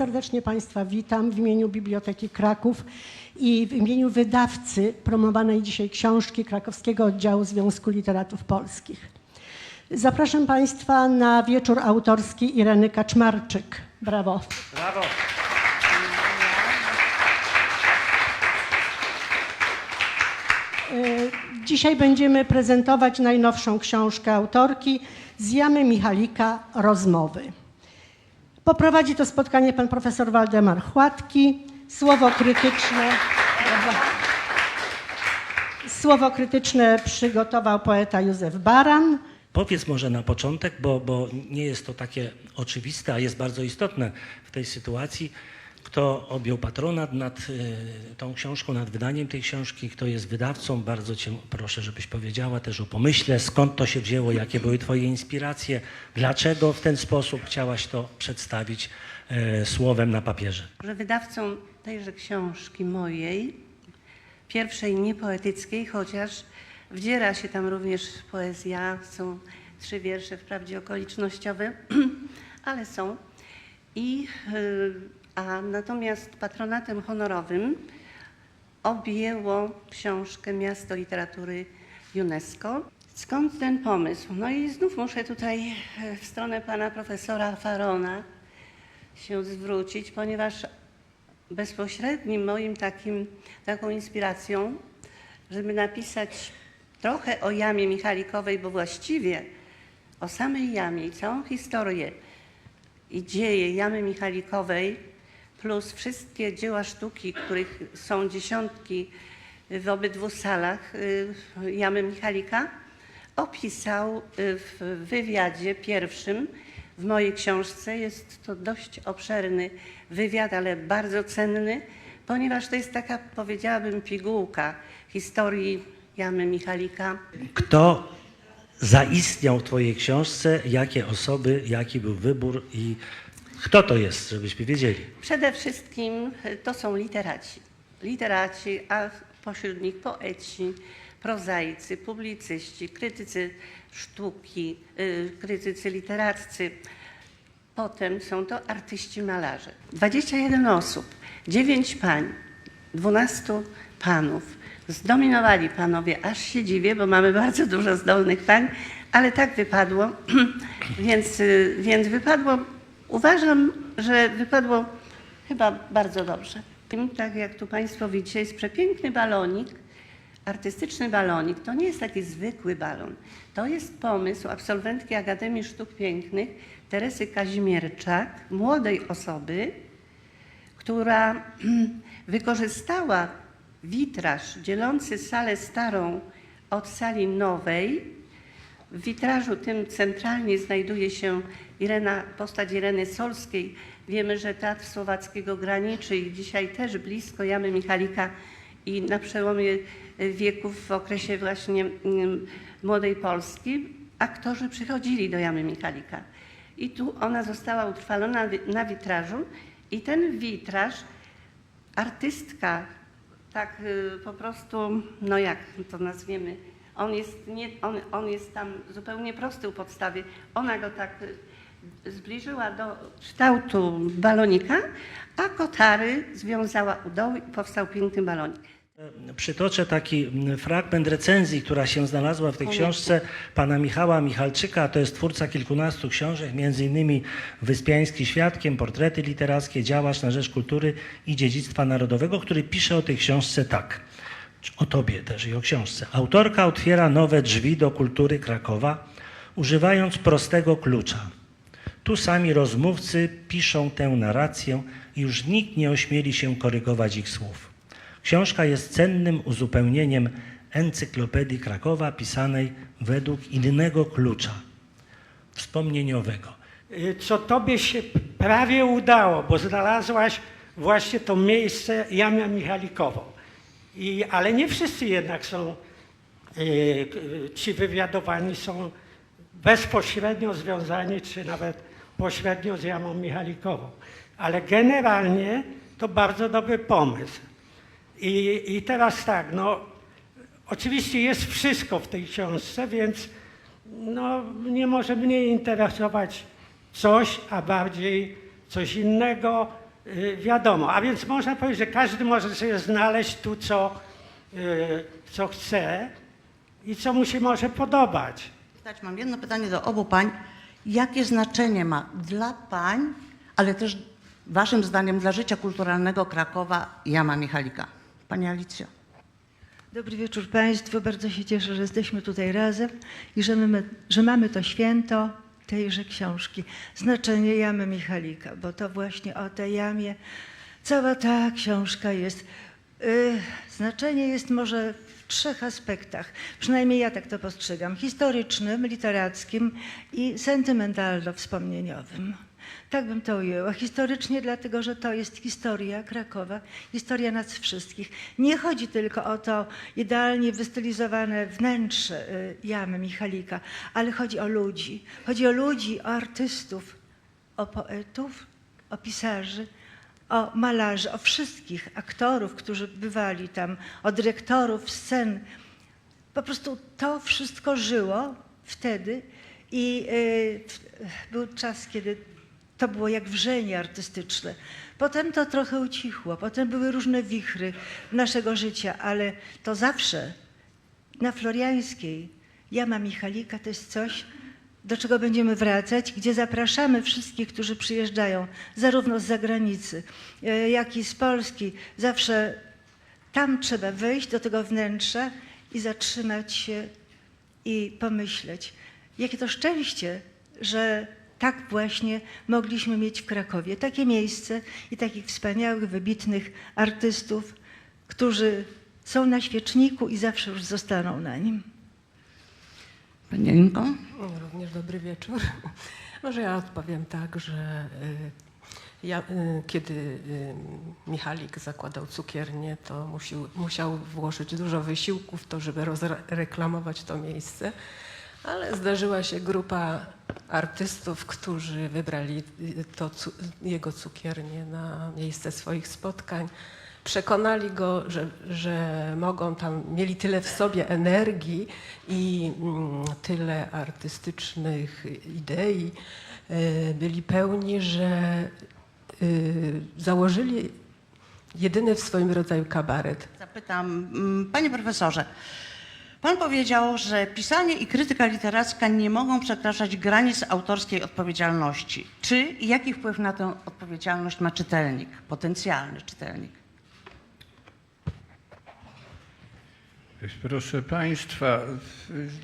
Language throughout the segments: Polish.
Serdecznie Państwa witam w imieniu Biblioteki Kraków i w imieniu wydawcy promowanej dzisiaj książki Krakowskiego Oddziału Związku Literatów Polskich. Zapraszam Państwa na wieczór autorski Ireny Kaczmarczyk. Brawo. Brawo. Dzisiaj będziemy prezentować najnowszą książkę autorki z Jamy Michalika Rozmowy. Poprowadzi to spotkanie pan profesor Waldemar Chłatki. Słowo krytyczne. Słowo krytyczne przygotował poeta Józef Baran. Powiedz może na początek, bo, bo nie jest to takie oczywiste, a jest bardzo istotne w tej sytuacji, kto objął patronat nad y, tą książką, nad wydaniem tej książki, kto jest wydawcą. Bardzo cię proszę, żebyś powiedziała też o pomyśle, skąd to się wzięło, jakie były twoje inspiracje, dlaczego w ten sposób chciałaś to przedstawić y, słowem na papierze. że wydawcą tejże książki mojej, pierwszej niepoetyckiej, chociaż wdziera się tam również poezja, są trzy wiersze, wprawdzie okolicznościowe, ale są. I, y, a natomiast patronatem honorowym objęło książkę Miasto Literatury UNESCO. Skąd ten pomysł? No i znów muszę tutaj e, w stronę pana profesora Farona się zwrócić, ponieważ bezpośrednim moim takim, taką inspiracją, żeby napisać trochę o jamie Michalikowej, bo właściwie o samej jamie i całą historię i dzieje jamy Michalikowej, plus wszystkie dzieła sztuki, których są dziesiątki w obydwu salach y, jamy Michalika, opisał y, w wywiadzie pierwszym w mojej książce. Jest to dość obszerny wywiad, ale bardzo cenny, ponieważ to jest taka, powiedziałabym, pigułka historii jamy Michalika. Kto zaistniał w Twojej książce, jakie osoby, jaki był wybór i kto to jest, żebyśmy wiedzieli. Przede wszystkim y, to są literaci. Literaci, a pośród nich poeci, prozaicy, publicyści, krytycy sztuki, y, krytycy literaccy. Potem są to artyści malarze. 21 osób, 9 pań, 12 panów. Zdominowali panowie, aż się dziwię, bo mamy bardzo dużo zdolnych pań, ale tak wypadło, więc, y, więc wypadło, uważam, że wypadło chyba bardzo dobrze. Tak jak tu Państwo widzicie, jest przepiękny balonik, artystyczny balonik. To nie jest taki zwykły balon. To jest pomysł absolwentki Akademii Sztuk Pięknych Teresy Kazimierczak, młodej osoby, która wykorzystała witraż dzielący salę starą od sali nowej. W witrażu tym centralnie znajduje się Irena, postać Ireny Solskiej. Wiemy, że Teatr Słowackiego graniczy i dzisiaj też blisko Jamy Michalika i na przełomie wieków w okresie właśnie mm, Młodej Polski aktorzy przychodzili do Jamy Michalika. I tu ona została utrwalona na witrażu i ten witraż artystka tak y, po prostu, no jak to nazwiemy, on jest, nie, on, on jest tam zupełnie prosty u podstawy. Ona go tak y, zbliżyła do kształtu balonika, a kotary związała u dołu i powstał piękny balonik. Przytoczę taki mm, fragment recenzji, która się znalazła w tej książce pana Michała Michalczyka. To jest twórca kilkunastu książek, między innymi Wyspiański Świadkiem, Portrety literackie, Działacz na rzecz kultury i dziedzictwa narodowego, który pisze o tej książce tak. O tobie też i o książce. Autorka otwiera nowe drzwi do kultury Krakowa, używając prostego klucza. Tu sami rozmówcy piszą tę narrację i już nikt nie ośmieli się korygować ich słów. Książka jest cennym uzupełnieniem Encyklopedii Krakowa pisanej według innego klucza, wspomnieniowego. Y, co tobie się prawie udało, bo znalazłaś właśnie to miejsce Jamę Michalikową. I, ale nie wszyscy jednak są, y, y, ci wywiadowani są bezpośrednio związani, czy nawet pośrednio z Jamą Michalikową. Ale generalnie to bardzo dobry pomysł. I, I teraz tak, no oczywiście jest wszystko w tej książce, więc no, nie może mnie interesować coś, a bardziej coś innego, y, wiadomo. A więc można powiedzieć, że każdy może sobie znaleźć tu, co, y, co chce i co mu się może podobać. Mam jedno pytanie do obu pań. Jakie znaczenie ma dla pań, ale też waszym zdaniem dla życia kulturalnego Krakowa Jama Michalika? Pani Alicjo. Dobry wieczór Państwu. Bardzo się cieszę, że jesteśmy tutaj razem i że, my, że mamy to święto tejże książki. Znaczenie Jamy Michalika, bo to właśnie o tej jamie cała ta książka jest. Yy, znaczenie jest może trzech aspektach. Przynajmniej ja tak to postrzegam. Historycznym, literackim i sentymentalno-wspomnieniowym. Tak bym to ujęła. Historycznie, dlatego że to jest historia Krakowa, historia nas wszystkich. Nie chodzi tylko o to idealnie wystylizowane wnętrze y, jamy Michalika, ale chodzi o ludzi. Chodzi o ludzi, o artystów, o poetów, o pisarzy, o malarzy, o wszystkich aktorów, którzy bywali tam, o dyrektorów scen. Po prostu to wszystko żyło wtedy i w- był czas, kiedy to było jak wrzenie artystyczne. Potem to trochę ucichło, potem były różne wichry naszego życia, ale to zawsze na Floriańskiej Jama Michalika to jest coś, do czego będziemy wracać, gdzie zapraszamy wszystkich, którzy przyjeżdżają, zarówno z zagranicy, e, jak i z Polski. Zawsze tam trzeba wejść do tego wnętrza i zatrzymać się i pomyśleć, jakie to szczęście, że tak właśnie mogliśmy mieć w Krakowie. Takie miejsce i takich wspaniałych, wybitnych artystów, którzy są na świeczniku i zawsze już zostaną na nim. Również dobry wieczór. Może ja odpowiem tak, że y, ja, y, kiedy y, Michalik zakładał cukiernię, to musiał, musiał włożyć dużo wysiłku w to, żeby rozreklamować to miejsce, ale zdarzyła się grupa artystów, którzy wybrali to, jego cukiernię na miejsce swoich spotkań. Przekonali go, że, że mogą tam, mieli tyle w sobie energii i mm, tyle artystycznych idei, y, byli pełni, że y, założyli jedyny w swoim rodzaju kabaret. Zapytam, mm, panie profesorze, pan powiedział, że pisanie i krytyka literacka nie mogą przekraczać granic autorskiej odpowiedzialności. Czy i jaki wpływ na tę odpowiedzialność ma czytelnik, potencjalny czytelnik? Proszę Państwa,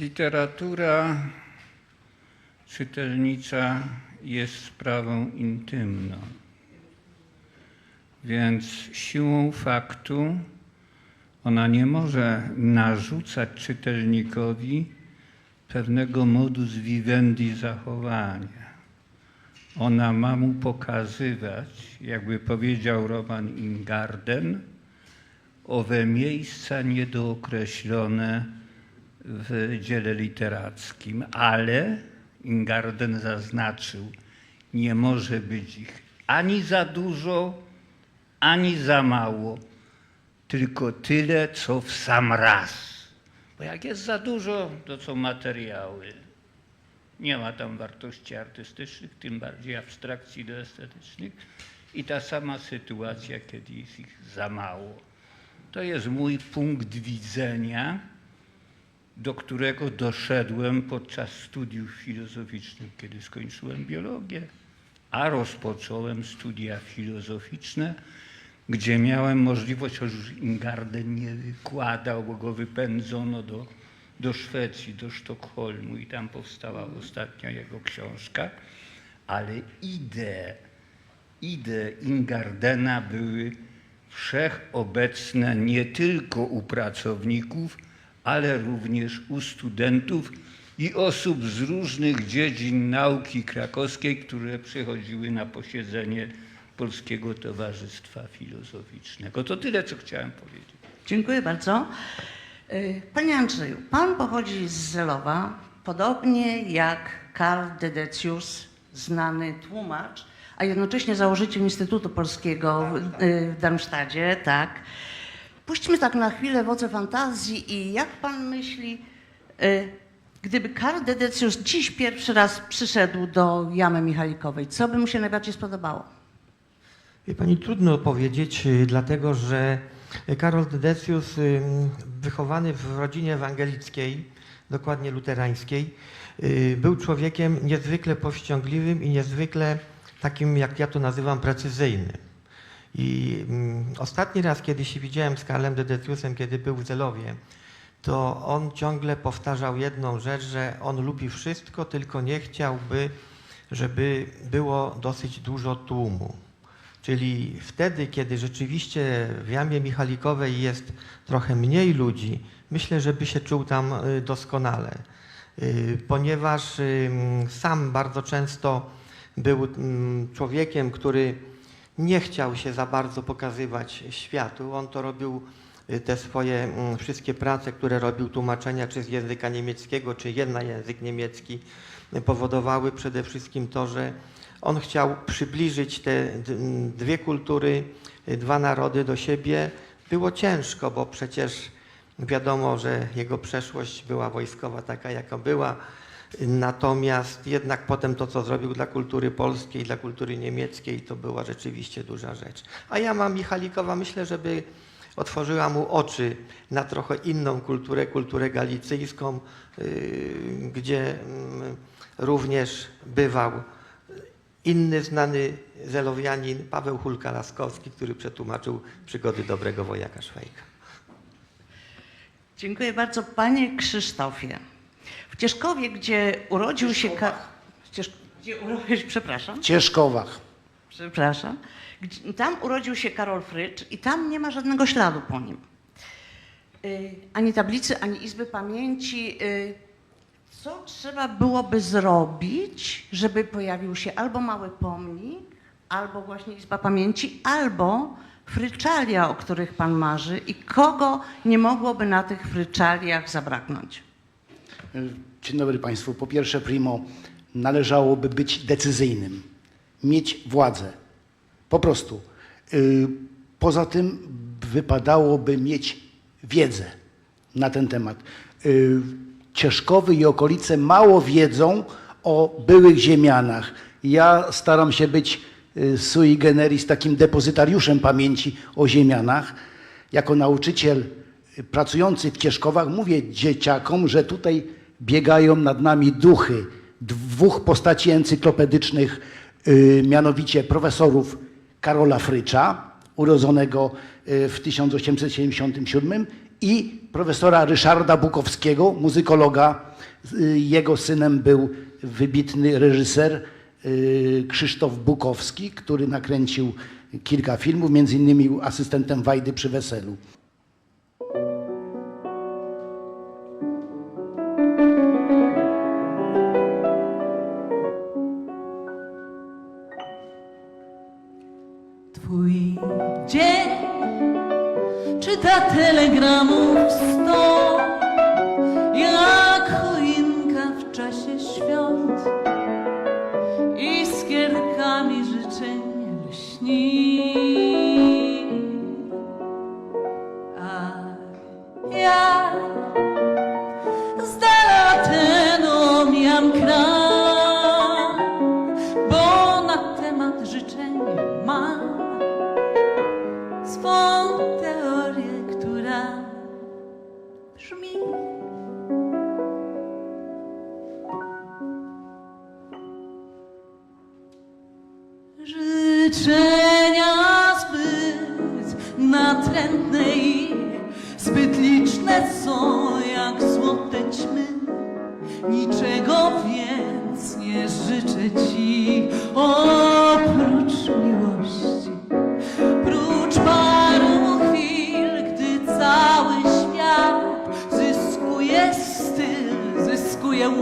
literatura czytelnicza jest sprawą intymną. Więc siłą faktu ona nie może narzucać czytelnikowi pewnego modus vivendi zachowania. Ona ma mu pokazywać, jakby powiedział Roman Ingarden, owe miejsca niedookreślone w dziele literackim, ale Ingarden zaznaczył, nie może być ich ani za dużo, ani za mało, tylko tyle, co w sam raz. Bo jak jest za dużo, to są materiały. Nie ma tam wartości artystycznych, tym bardziej abstrakcji do estetycznych. I ta sama sytuacja, kiedy jest ich za mało. To jest mój punkt widzenia, do którego doszedłem podczas studiów filozoficznych, kiedy skończyłem biologię, a rozpocząłem studia filozoficzne, gdzie miałem możliwość, choć już Ingarden nie wykładał, bo go wypędzono do, do Szwecji, do Sztokholmu i tam powstała ostatnia jego książka, ale idee idee Ingardena były wszechobecne nie tylko u pracowników, ale również u studentów i osób z różnych dziedzin nauki krakowskiej, które przychodziły na posiedzenie Polskiego Towarzystwa Filozoficznego. To tyle, co chciałem powiedzieć. Dziękuję bardzo. Y, Panie Andrzeju, pan pochodzi z Zelowa, podobnie jak Karl Dedecius, znany tłumacz, a jednocześnie założyciel Instytutu Polskiego w, y, w Darmstadcie, tak. Puśćmy tak na chwilę wodze fantazji i jak pan myśli, y, gdyby Karl Dedecius dziś pierwszy raz przyszedł do Jamy Michalikowej, co by mu się najbardziej spodobało? Wie pani, trudno powiedzieć, y, dlatego że Karol Dedecius, wychowany w rodzinie ewangelickiej, dokładnie luterańskiej, był człowiekiem niezwykle powściągliwym i niezwykle takim, jak ja to nazywam, precyzyjnym. I mm, ostatni raz, kiedy się widziałem z Karlem Dedeciusem, kiedy był w Zelowie, to on ciągle powtarzał jedną rzecz, że on lubi wszystko, tylko nie chciałby, żeby było dosyć dużo tłumu. Czyli wtedy, kiedy rzeczywiście w Jamie Michalikowej jest trochę mniej ludzi, myślę, że by się czuł tam y, doskonale. Y, Ponieważ sam bardzo często był mm, człowiekiem, który nie chciał się za bardzo pokazywać światu. On to robił y, te swoje mm, wszystkie prace, które robił, tłumaczenia czy z języka niemieckiego, czy jedna język niemiecki, y, powodowały przede wszystkim to, że on chciał przybliżyć te d- m, dwie kultury, y, dwa narody do siebie. Było ciężko, bo przecież wiadomo, że jego przeszłość była wojskowa taka, jaka była. Natomiast jednak potem to, co zrobił dla kultury polskiej, dla kultury niemieckiej, to była rzeczywiście duża rzecz. A ja mam Michalikowa, myślę, żeby otworzyła mu oczy na trochę inną kulturę, kulturę galicyjską, yy, gdzie mm, również bywał inny znany zelowianin Paweł Hulka-Laskowski, który przetłumaczył przygody dobrego wojaka Szwajka. Dziękuję bardzo. Panie Krzysztofie, w Cieszkowie, gdzie urodził się... Ka- Ciesz- gdzie urodził, przepraszam. Cieszkowach. Przepraszam. Gdzie- Tam urodził się Karol Frycz i tam nie ma żadnego śladu po nim. Y, Ani tablicy, ani Izby Pamięci. Y, Co trzeba byłoby zrobić, żeby pojawił się albo mały pomnik, albo właśnie Izba Pamięci, albo fryczalia, o których Pan marzy i kogo nie mogłoby na tych fryczaliach zabraknąć? Dzień dobry Państwu. Po pierwsze, primo, należałoby być decyzyjnym, mieć władzę. Po prostu. Y, Poza tym wypadałoby mieć wiedzę na ten temat. Y, Cieszkowy i okolice mało wiedzą o byłych ziemianach. Ja staram się być y, sui generis takim depozytariuszem pamięci o ziemianach. Jako nauczyciel pracujący w Cieszkowach mówię dzieciakom, że tutaj biegają nad nami duchy dwóch postaci encyklopedycznych, y, mianowicie profesorów Karola Frycza, urodzonego y, w 1877 i profesora Ryszarda Bukowskiego, muzykologa. Y, Jego synem był wybitny reżyser Krzysztof Bukowski, który nakręcił kilka filmów, między innymi asystentem Wajdy przy weselu. Telegramów sto,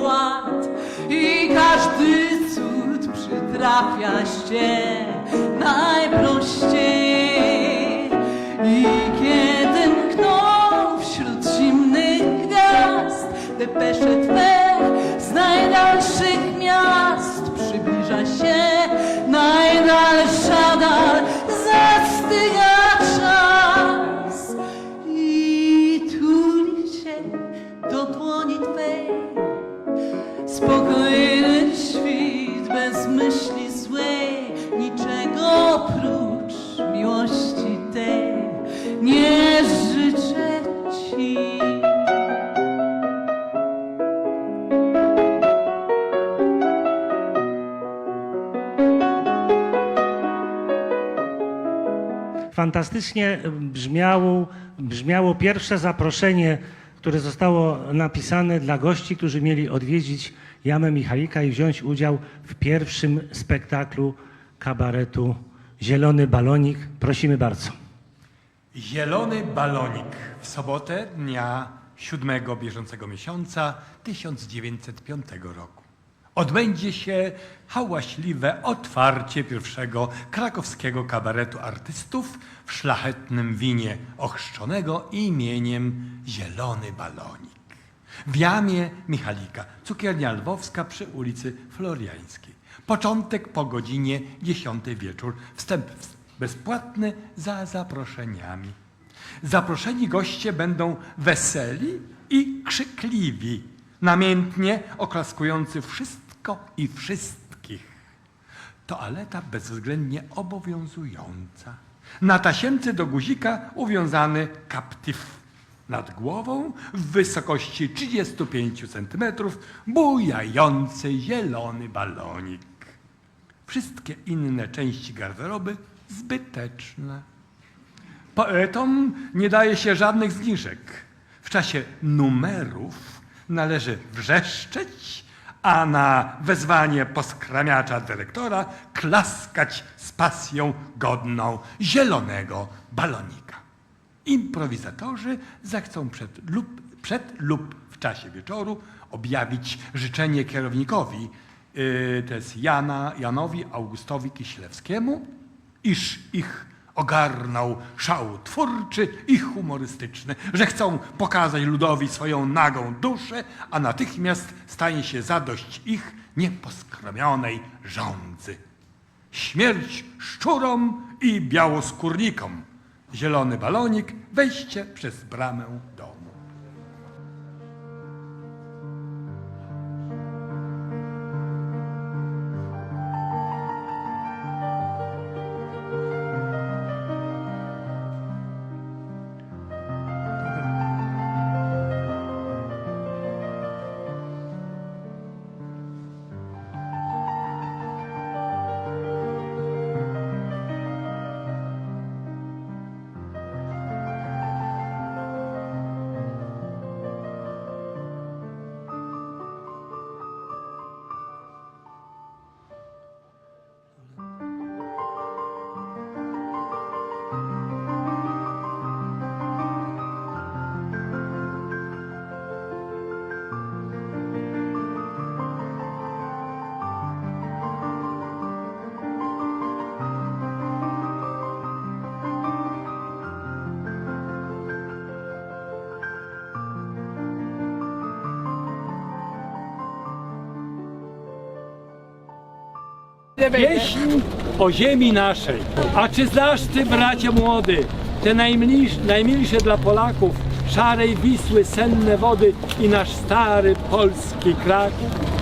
ład i każdy cud przytrafia się najprościej. I kiedy mkną wśród zimnych gwiazd depesze Twe z najdalszych miast przybliża się najdalsza nie życzę ci. Fantastycznie brzmiało, brzmiało pierwsze zaproszenie, które zostało napisane dla gości, którzy mieli odwiedzić Jamę Michalika i wziąć udział w pierwszym spektaklu kabaretu Zielony Balonik. Prosimy bardzo. Zielony balonik w sobotę dnia 7 bieżącego miesiąca 1905 roku. Odbędzie się hałaśliwe otwarcie pierwszego krakowskiego kabaretu artystów w szlachetnym winie ochrzczonego imieniem Zielony Balonik. W jamie Michalika, cukiernia lwowska przy ulicy Floriańskiej. Początek po godzinie 10 wieczór. Wstęp bezpłatny za zaproszeniami. Zaproszeni goście będą weseli i krzykliwi, namiętnie oklaskujący wszystko i wszystkich. Toaleta bezwzględnie obowiązująca. Na tasiemce do guzika uwiązany kaptyw. Nad głową w wysokości 35 cm bujający zielony balonik. Wszystkie inne części garderoby zbyteczne. Poetom nie daje się żadnych zniżek. W czasie numerów należy wrzeszczeć, a na wezwanie poskramiacza dyrektora klaskać z pasją godną zielonego balonika. Improwizatorzy zechcą przed lub, przed lub w czasie wieczoru objawić życzenie kierownikowi, yy, to jest Jana, Janowi Augustowi Kiślewskiemu, iż ich ogarnął szał twórczy i humorystyczny, że chcą pokazać ludowi swoją nagą duszę, a natychmiast stanie się zadość ich nieposkromionej żądzy. Śmierć szczurom i białoskórnikom. Zielony balonik, wejście przez bramę domu. Pieśń o ziemi naszej. A czy znasz ty, bracie młody, te najmilsze, najmilsze dla Polaków szarej Wisły senne wody i nasz stary polski Kraków?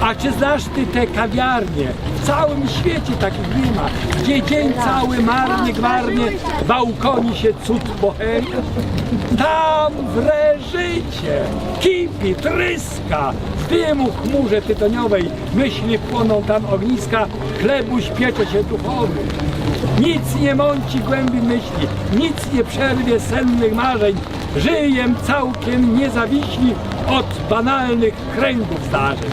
A czy znasz ty te kawiarnie? Całym świecie takich nie ma, gdzie dzień cały marnie, gwarnie wałkoni się cud bohemii. Tam wre życie, kipi, tryska, dymu chmurze tytoniowej myśli płoną tam ogniska, chlebuś piecze się duchowy. Nic nie mąci głębi myśli, nic nie przerwie sennych marzeń. Żyjem całkiem niezawiśli od banalnych kręgów zdarzeń.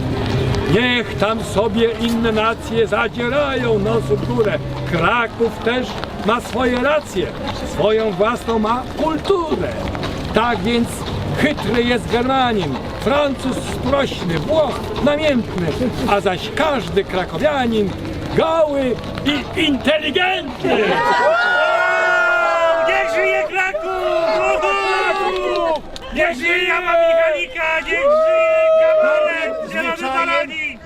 Niech tam sobie inne nacje zadzierają nos w górę. Kraków też ma swoje racje, swoją własną ma kulturę. Tak więc chytry jest Germanin, Francuz sprośny, Włoch namiętny, a zaś każdy krakowianin goły i inteligentny. Niech żyje Kraków! Niech żyje Jama Michalika! Niech żyje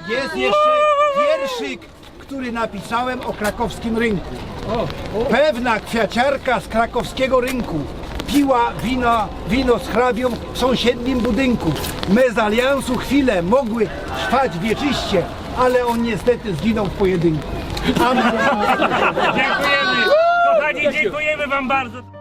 Jest jeszcze wierszyk, który napisałem o krakowskim rynku. Pewna kwiaciarka z krakowskiego rynku piła wino, wino z hrabią w sąsiednim budynku. Mezaliansu chwilę mogły trwać wieczyście, ale on niestety zginął w pojedynku. Dziękujemy! Kochani, dziękujemy Wam bardzo!